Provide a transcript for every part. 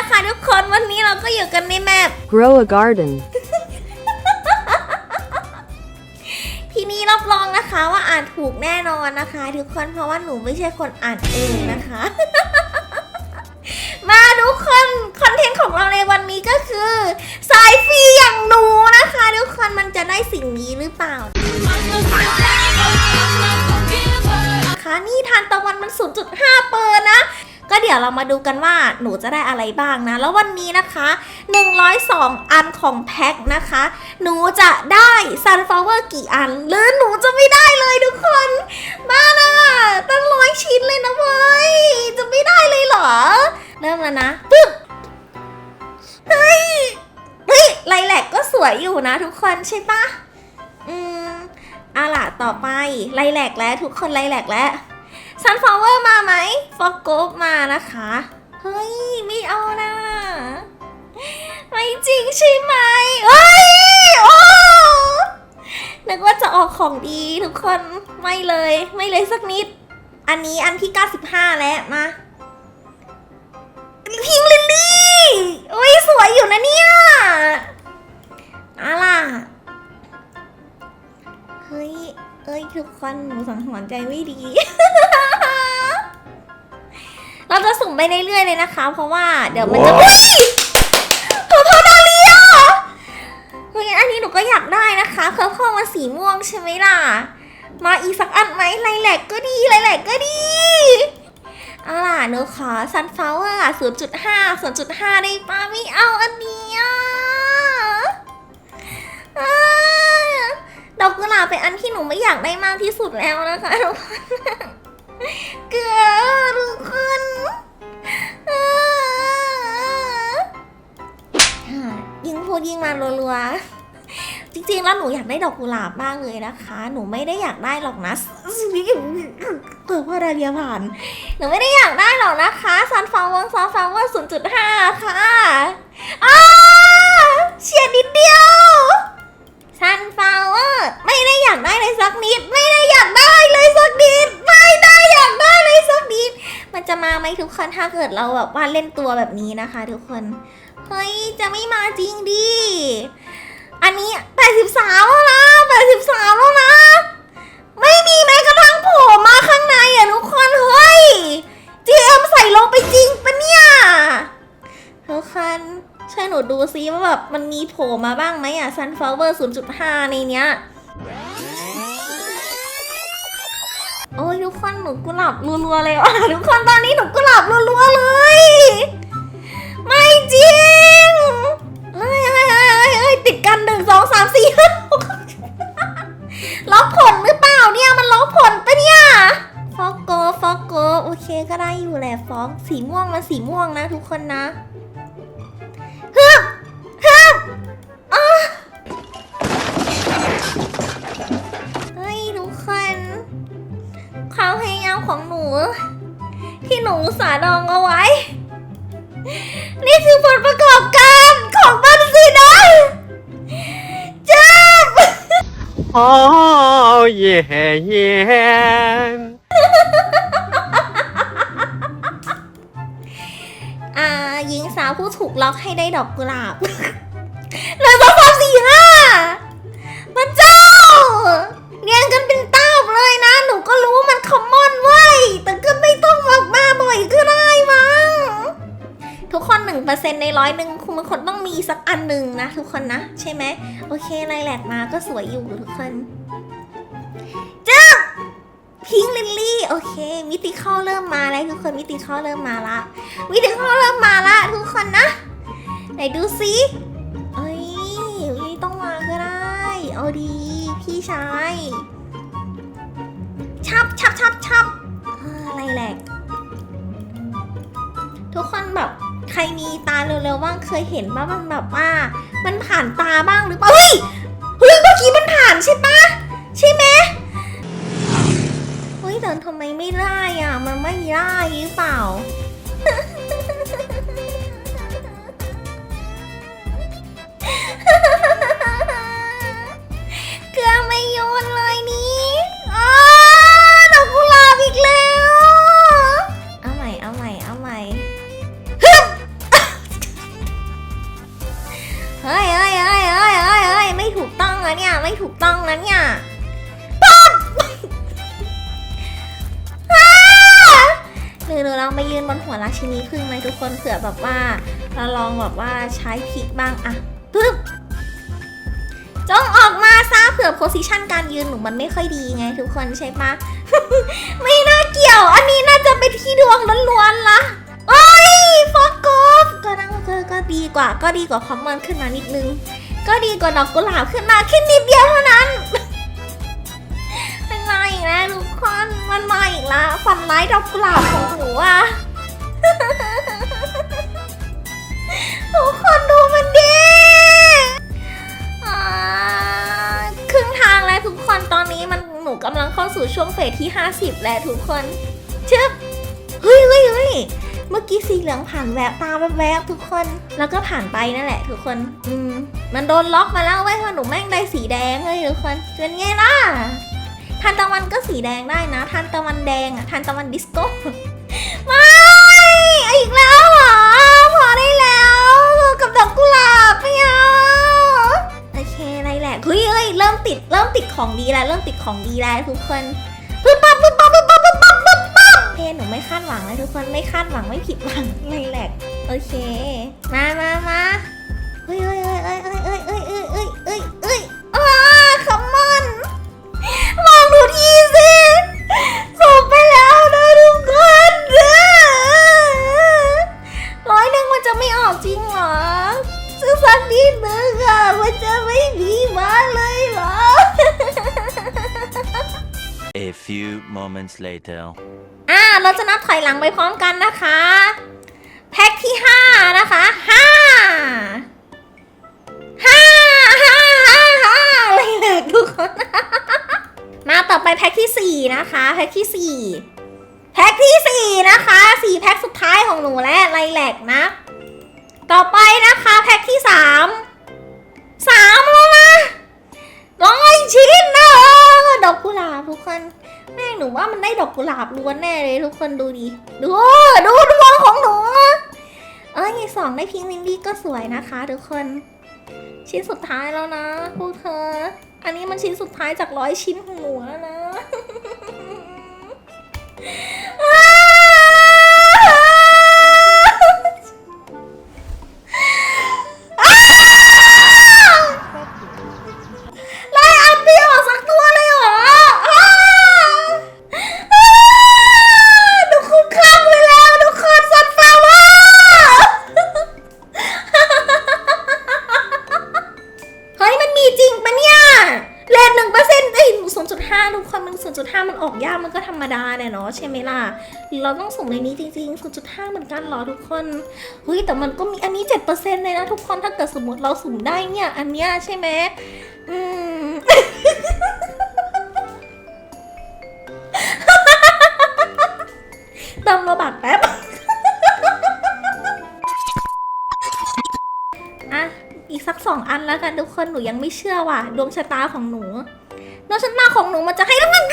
นะคะทุกคนวันนี้เราก็อยู่กันในแมป Grow a garden. ที่นี่รับรองนะคะว่าอ่านถูกแน่นอนนะคะ ทุกคนเพราะว่าหนูไม่ใช่คนอ่านเองนะคะ มาทุกคนคอนเทนต์ของเราในวันนี้ก็คือ สายฟรีอย่างหนูนะคะ ทุกคนมันจะได้สิ่งนี้หรือเปล่าคะนี่ทานตะวันมัน 0.5 เปอร์นะ ก็เดี๋ยวเรามาดูกันว่าหนูจะได้อะไรบ้างนะ แล้ววันนี้นะคะ 102 อันของแพ็คนะคะ หนูจะได้ sunflower กี่อัน หรือหนูจะไม่ได้เลยทุกคนบ้านะตั้งร้อยชิ้นเลยนะเว้ย จะไม่ได้เลยเหรอ เริ่มแล้วนะปึ๊บเฮ้ยเฮ้ยไลแลกก็สวยอยู่นะทุกคนใช่ปะอืมอาล่ะต่อไปไลแลกแล้วทุกคนไลแลกแล้ว sunflower มาไหมฟอกโกมานะคะ เฮ้ย ไม่เอานะไม่จริงใช่ไหมเฮ้ย โอ้นึกว่าจะออกของดีทุกคนไม่เลยไม่เลยสักนิด อันนี้อันที่ 95 แล้วมาพิงลิลลี่โอ้ยสวยอยู่นะเนี่ยอะล่ะเฮ้ย เอ้ยทุกคนหนูสังหรณ์ใจไม่ดี มไปเรื่อยๆเลยนะคะ เพราะว่าเดี๋ยวมันจะว้าวเฮ้ยพอพอดาเลียเฮ้ยอันนี้หนูก็อยากได้นะคะเพราะพอมันสีม่วงใช่ไหมล่ะ มาอีกสักอันไหมไลแลกก็ดีไลแลกก็ดีเอาล่ะหนูขอ sunflower 0.5 0.5ได้ป้าไม่เอาอันนี้อะอ่าดอกกุหลาบเป็นอันที่หนูไม่อยากได้มากที่สุดแล้วนะคะทุกคนเกลือทุกคน อ่ายิงพูดยิงมารัวๆ จริงๆ แล้วหนูอยากได้ดอกกุหลาบมากเลยนะคะ หนูไม่ได้อยากได้หรอกนะเปิดว่าดาเรียผ่าน หนูไม่ได้อยากได้หรอกนะคะซันฟาวเวอร์ซันฟาวเวอร์0.5ค่ะอ้าเฉียดนิดเดียวซันฟาวเวอร์ไม่ได้อยากได้เลยสักนิด ไม่ได้อยากได้เลยสักนิด ไม่ได้อยากได้เลยสักนิด มันจะมาไหมทุกคนถ้าเกิดเราแบบว่าเล่นตัวแบบนี้นะคะ ทุกคน เฮ้ย จะไม่มาจริงดิ อันนี้83แล้วนะ83แล้วนะ ไม่มีแม้กระทั่งโผล่มาข้างในอะทุกคน เฮ้ย GM ใส่ลงไปจริงปะเนี่ยทุกคนช่วยหนูดูซิว่าแบบมันมีโผล่มาบ้างไหมอะ Sunflower 0.5 ในเนี้ยโอ้ยทุกคนหนูกุหลาบรัวๆเลยว่ะทุกคนตอนนี้หนูกุหลาบรัวๆเลย ไม่จริง เอ้ยเอ้ยเอ้ยเอ้ยเอ้ยติดกันหนึ่งสองสามสี่ห้าหกล็อกผลหรือเปล่าเนี่ยมันล็อกผลปะเนี่ยฟอกโกฟอกโกโอเคก็ได้อยู่แหละฟอกสีม่วงมันสีม่วงนะทุกคนนะ Oh yeah yeah อ่าหญิงสาวผู้ถูกล็อกให้ได้ดอกกุหลาบหนึ่งสองสามสี่ห้าพระเจ้า เรียงกันเป็นตาบเลยนะ หนูก็รู้ว่ามันคอมมอนเว้ย แต่ก็ไม่ต้องมากมาบ่อยก็ได้มั้ง ทุกคนหนึ่งเปอร์เซ็นในร้อยหนึ่ง คุณมันคนต้องมีสักอันหนึ่งนะทุกคนนะ ใช่ไหมโอเคไลแลกมาก็สวยอยู่ทุกคนจ้าพิงลิลลี่โอเค มิติเข้าเริ่มมาแล้วทุกคนมิติเข้าเริ่มมาละมิติเข้าเริ่มมาละทุกคนนะ ไหนดูซิเอ้ยไม่ต้องมาก็ได้ เอาดีพี่ชายชับชับชับชับอะไรแหลกทุกคนแบบ ใครมีตาเร็วๆบ้างเคยเห็นว่ามันแบบว่า มันผ่านตาบ้างหรือเปล่าเฮ้ยเฮ้ยเมื่อกี้มันผ่านใช่ปะใช่ไหมเฮ้ยแต่ทำไมไม่ได้อะ มันไม่ได้หรือเปล่า ไม่ถูกต้องนะเนี่ยปั๊บอ้าหรือเราลองไปยืนบนหัวราชินีพึ่งไหมทุกคนเผื่อแบบว่า เราลองแบบว่าใช้พลิกบ้างอะปึ๊บจงออกมาซะเผื่อโพสิชันการยืนหนูมันไม่ค่อยดีไงทุกคนใช่ปะไม่น่าเกี่ยว อันนี้น่าจะเป็นที่ดวงล้วนๆละโอ้ยฟอกกบก็นั่งก็ก็ดีกว่า ก็ดีกว่าคอมมอนขึ้นมานิดนึง ก็ดีกว่าดอกกุหลาบขึ้นมาแค่นิดเดียวเท่านั้น มันมาอีกแล้วทุกคน มันมาอีกแล้วฝันร้ายดอกกุหลาบของหนูอะทุกคนดูมันดิครึ่งทางแล้วทุกคนตอนนี้มันหนูกำลังเข้าสู่ช่วงเฟสที่ 50 แล้วทุกคนชึบเฮ้ยเฮ้ยเฮ้ยเมื่อกี้สีเหลืองผ่านแวบตาแวบๆทุกคน แล้วก็ผ่านไปนั่นแหละ ทุกคน อืม มันโดนล็อกมาแล้วไว้ยเพราะหนูแม่งได้สีแดงเลยทุกคนเป็นไงล่ะทันตะวันก็สีแดงได้นะทันตะวันแดงอะทันตะวันดิสโก้ไม่อีกแล้วเหรอพอได้แล้วกับดอกกุหลาบไม่เอาโอเคอะไรแหละเฮ้ยเอ้ยเริ่มติดเริ่มติดของดีแล้วเริ่มติดของดีแล้วทุกคนปึ๊บปั๊บปึ๊บปั๊บปึ๊บปั๊บปึ๊บปั๊บปึ๊บปั๊บเพหนูไม่คาดหวังเลยทุกคนไม่คาดหวังไม่ผิดหวังอะไรแหละโอเค มามามาเฮ้ยเฮ้ยเฮ้ยเฮ้ย moments later. อ่าเราจะนับถอยหลังไปพร้อมกันนะคะ แพ็คที่ 5 นะคะ5 5 5 5 5อะไรแหละทุกคน มาต่อไปแพ็คที่ 4 นะคะ แพ็คที่ 4 แพ็คที่ 4 นะคะ 4 แพ็คสุดท้ายของหนูและไลแลกนะ ต่อไปนะคะแพ็คที่ 3 3แล้วนะร้อยชิ้นนะดอกกุหลาบทุกคน แม่งหนูว่ามันได้ดอกกุหลาบล้วนแน่เลยทุกคนดูดิดูดูดวงของหนูเอ้ยสองได้พิงวินดี้ก็สวยนะคะทุกคน ชิ้นสุดท้ายแล้วนะพวกเธอ อันนี้มันชิ้นสุดท้ายจากร้อยชิ้นของหนูแล้วนะ ถ้ามันออกยากมันก็ธรรมดาเนี่ยเนาะใช่ไหมล่ะ เราต้องส่งในนี้จริงๆศูนจุดห้าเหมือนกันเหรอทุกคนเฮ้ยแต่มันก็มีอันนี้เจ็ดเปอร์เซ็นต์เลยนะทุกคนถ้าเกิดสมมติเราสุ่มได้เนี่ยอันเนี้ยใช่ไหมอืมเติมระบาดแป๊บอะอีกสักสองอันแล้วกันทุกคนหนูยังไม่เชื่อว่ะดวงชะตาของหนู แล้วฉันมาของหนูมันจะให้แล้วมัน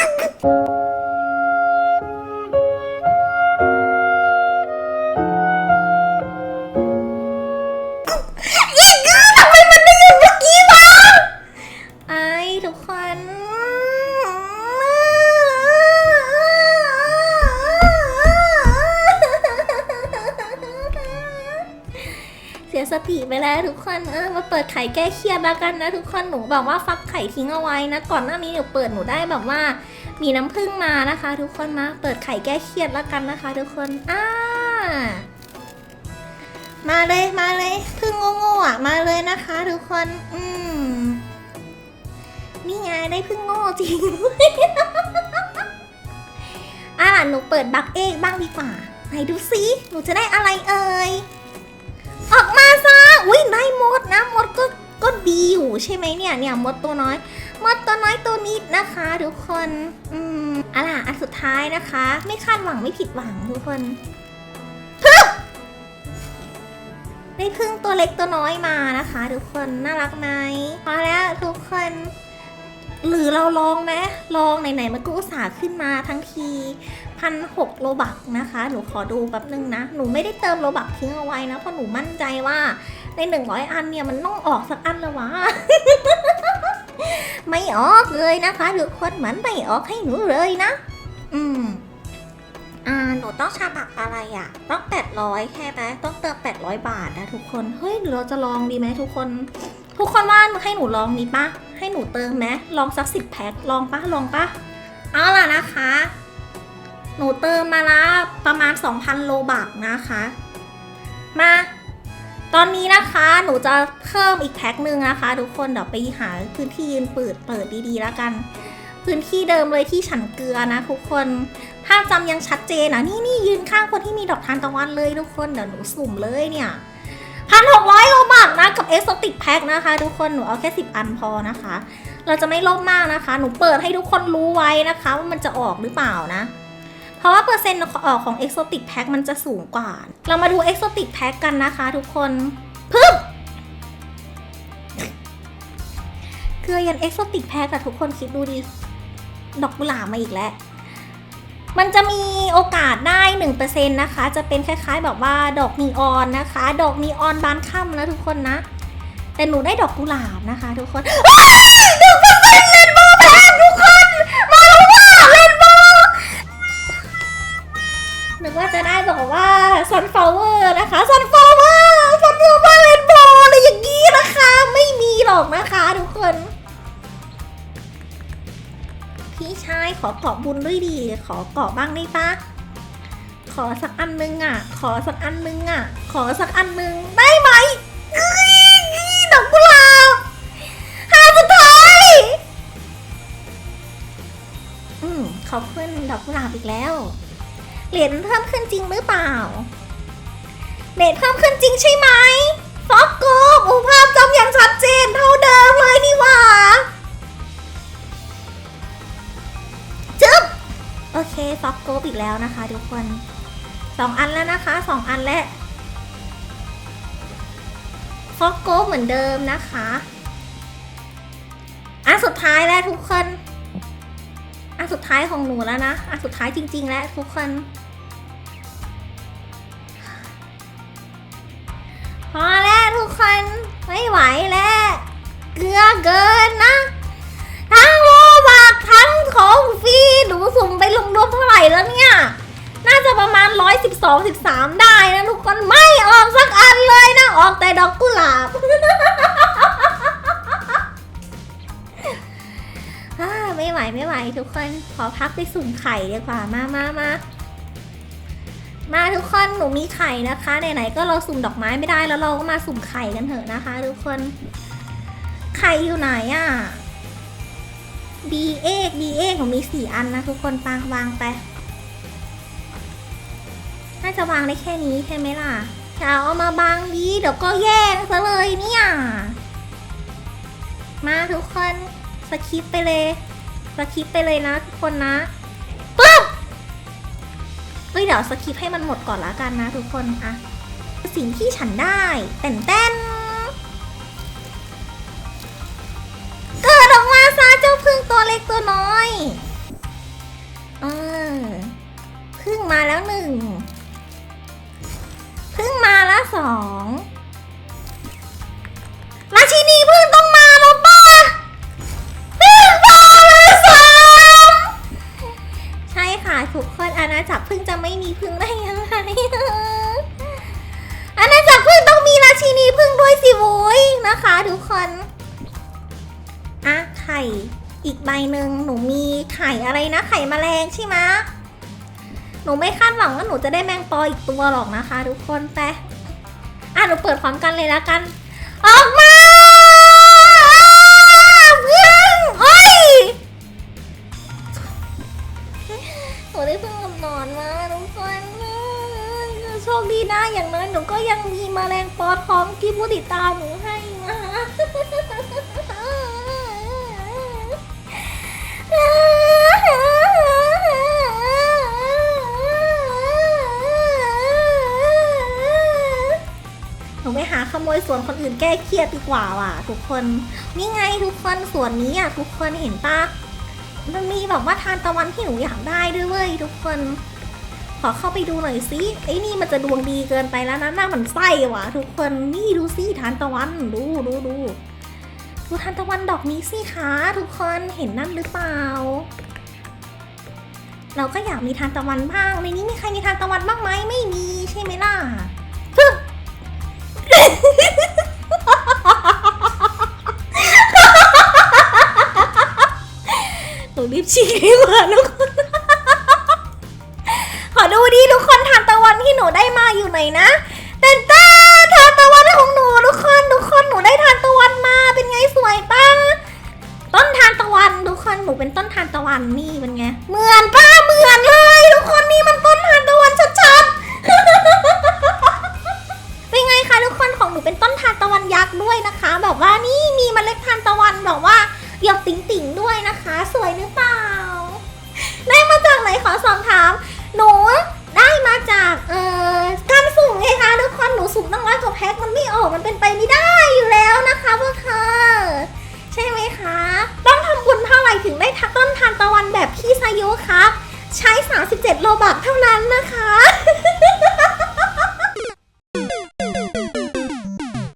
กคนเออมาเปิดไข่แก้เครียดแล้วกันนะทุกคนหนูแบบว่าฟักไข่ทิ้งเอาไว้นะ ก่อนหน้านี้หนูเปิดหนูได้แบบว่า มีน้ำผึ้งมานะคะ ทุกคนมาเปิดไข่แก้เครียดแล้วกันนะคะ ทุกคนอ่ามาเลยมาเลยพึ่งโง่ๆอะมาเลยนะคะ ทุกคนอืมนี่ไงได้พึ่งโง่จริงอ่าหนูเปิดบักเอกบ้างดีกว่าไหนดูซิหนูจะได้อะไรเอ่ยออกมาซะ อุ้ยได้มดนะมดก็ก็ดีอยู่ใช่ไหมเนี่ยเนี่ยมดตัวน้อย มดตัวน้อยตัวนิดนะคะทุกคนอืมอะล่ะอันสุดท้ายนะคะ ไม่คาดหวังไม่ผิดหวังทุกคนพึ่งได้พึ่งตัวเล็กตัวน้อยมานะคะ ทุกคนน่ารักไหมพอแล้วทุกคน หรือเราลองไหมลองไหนๆมันก็อุตส่าห์ขึ้นมาทั้งทีพันหกโลบักนะคะ หนูขอดูแป๊บนึงนะ หนูไม่ได้เติมโลบักทิ้งเอาไว้นะ เพราะหนูมั่นใจว่า ในหนึ่งร้อยอันเนี่ยมันต้องออกสักอันละวะ ไม่ออกเลยนะคะทุกคนเหมือนไม่ออกให้หนูเลยนะ อืม อ่า หนูต้องชาบักอะไรอะ่ะ ต้องแปดร้อยแค่ไหมต้องเติมแปดร้อยบาทนะทุกคน เฮ้ยหรือเราจะลองดีไหมทุกคน ทุกคนว่าให้หนูลองดีปะ ให้หนูเติมไหมลองสักสิบแพ็ค ลองปะลองปะ เอาล่ะนะคะ หนูเติมมาละประมาณ2,000โลบักนะคะ มา ตอนนี้นะคะหนูจะเพิ่มอีกแพ็คหนึ่งนะคะ ทุกคนเดี๋ยวไปหาพื้นที่ยืนเปิดเปิดดีๆแล้วกัน พื้นที่เดิมเลยที่ฉันเกลือนะทุกคนถ้าจำยังชัดเจนอะนี่นี่ยืนข้างคนที่มีดอกทานตะวันเลยทุกคนเดี๋ยวหนูสุ่มเลยเนี่ยพันหกร้อยโลบักนะกับเอสติกแพ็คนะคะ ทุกคนหนูเอาแค่สิบอันพอนะคะ เราจะไม่ลภมากนะคะ หนูเปิดให้ทุกคนรู้ไว้นะคะ ว่ามันจะออกหรือเปล่านะ เพราะว่าเปอร์เซ็นต์ออกของ Exotic Pack มันจะสูงกว่า เรามาดู Exotic Pack กันนะคะทุกคนพึบเกลือยัน Exotic Pack อะทุกคนคิดดูดิ ดอกกุหลาบมาอีกแล้ว มันจะมีโอกาสได้ 1%นะคะ จะเป็นคล้ายๆ แบบว่าดอกนีออนนะคะ ดอกนีออนบานค่ำนะทุกคนนะ แต่หนูได้ดอกกุหลาบนะคะ ทุกคน sunflower นะคะ sunflower sunflower rainbow อะไรอย่างนี้นะคะ ไม่มีหรอกนะคะทุกคน พี่ชายขอเกาะบุญด้วยดี ขอเกาะบ้างได้ปะขอสักอันนึงอะ ขอสักอันนึงอะ ขอสักอันนึงได้ไหมดอกกุหลาบหาสุดท้ายอืมขอบคุณดอกกุหลาบอีกแล้ว เหรียญเพิ่มขึ้นจริงหรือเปล่า เหรียญเพิ่มขึ้นจริงใช่ไหมฟอกโกบอุภาพจำอย่างชัดเจนเท่าเดิมเลยนี่หว่าจึ๊บโอเคฟอกโกบอีกแล้วนะคะทุกคนสองอันแล้วนะคะสองอันแล้วฟอกโกบเหมือนเดิมนะคะอันสุดท้ายแล้วทุกคนอันสุดท้ายของหนูแล้วนะอันสุดท้ายจริง ๆ แล้วทุกคน อแล้วทุกคนไม่ไหวแล้วเกลือเกินนะ ทั้งโลบักทั้งของฟรีหนูสุ่มไปรวมๆเท่าไหร่แล้วเนี่ย น่าจะประมาณ 112 13 ได้นะทุกคนไม่ออกสักอันเลยนะ ออกแต่ดอกกุหลาบอ่าไม่ไหวไม่ไหวทุกคน ขอพักไปสุ่มไข่ดีกว่ามามามา มาทุกคนหนูมีไข่นะคะไหนๆก็เราสุ่มดอกไม้ไม่ได้แล้วเราก็มาสุ่มไข่กันเถอะนะคะ ทุกคน ไข่อยู่ไหนอะ่ะบีเอกบีเอกหนูมีสี่อันนะทุกคนปางวางไปน่าจะวางได้แค่นี้ใช่ไหมล่ะจะเอามาบางดีเดี๋ยวก็แย่งซะเลยเนี่ย มาทุกคนสคิปไปเลยสคิปไปเลยนะทุกคนนะ ฮ้ยเดี๋ยวสกิปให้มันหมดก่อนละกันนะทุกคนอะสิ่งที่ฉันได้เต้นเต้นเกิดออกมาซะเจ้าพึ่งตัวเล็กตัวน้อยเออพึ่งมาแล้วหนึ่งพึ่งมาแล้วสอง นะคะทุกคนอะไข่อีกใบหนึ่งหนูมีไข่อะไรนะ ไข่แมลงใช่ไหมหนูไม่คาดหวังว่าหนูจะได้แมงปออีกตัวหรอกนะคะ ทุกคนแต่อะหนูเปิดพร้อมกันเลยแล้วกัน ออกมาเฮ้ยหนูได้เพิ่งกำนอนมาทุกคนโชคดีนะอย่างน้อยหนูก็ยังมีแมลงปอทองที่ผู้ติดตามหนูใหนูไปหาขโมยสวนคนอื่นแก้เครียดดีกว่าว่ะ ทุกคน นี่ไงทุกคนสวนนี้อะ ทุกคนเห็นปะมันมีแบบว่าทานตะวันที่หนูอยากได้ด้วยเว้ยทุกคน ขอเข้าไปดูหน่อยสิไอ้นี่มันจะดวงดีเกินไปแล้วนะหน้ามันไส้ว่ะทุกคนนี่ดูสิทานตะวันดูดูดูดูทานตะวันดอกนี้สิคะทุกคนเห็นนั่นหรือเปล่า เราก็อยากมีทานตะวันบ้างในนี้มีใครมีทานตะวันบ้างไหมไม่มีใช่ไหมล่ะปึ๊บหนูรีบฉีกให้มาทุก ไหนนะเต้นต้าทานตะวันของหนูทุกคนทุกคนหนูได้ทานตะวันมาเป็นไงสวยป้าต้นทานตะวันทุกคนหนูเป็นต้นทานตะวันนี่เป็นไงเหมือนป้าเหมือนเลยทุกคนนี่มันต้นทานตะวันชัดๆเป็นไงคะทุกคนของหนูเป็นต้นทานตะวันยักษ์ด้วยนะคะ แบบว่านี่มีเมล็ดทานตะวันแบบว่าหยอกติ๋งๆด้วยนะคะ สวยหรือเปล่าได้มาจากไหนขอสอบถาม หนูได้มาจากเอ่อ งไงคะทุกคนหนูสุ่มตั้งร้อยกว่าแพ็คมันไม่ออกมันเป็นไปไม่ได้อยู่แล้วนะคะพวกเธอใช่ไหมคะ ต้องทำบุญเท่าไหร่ถึงได้ทักต้นทานตะวันแบบพี่สายุคะใช้ 37 โลบักเท่านั้นนะคะ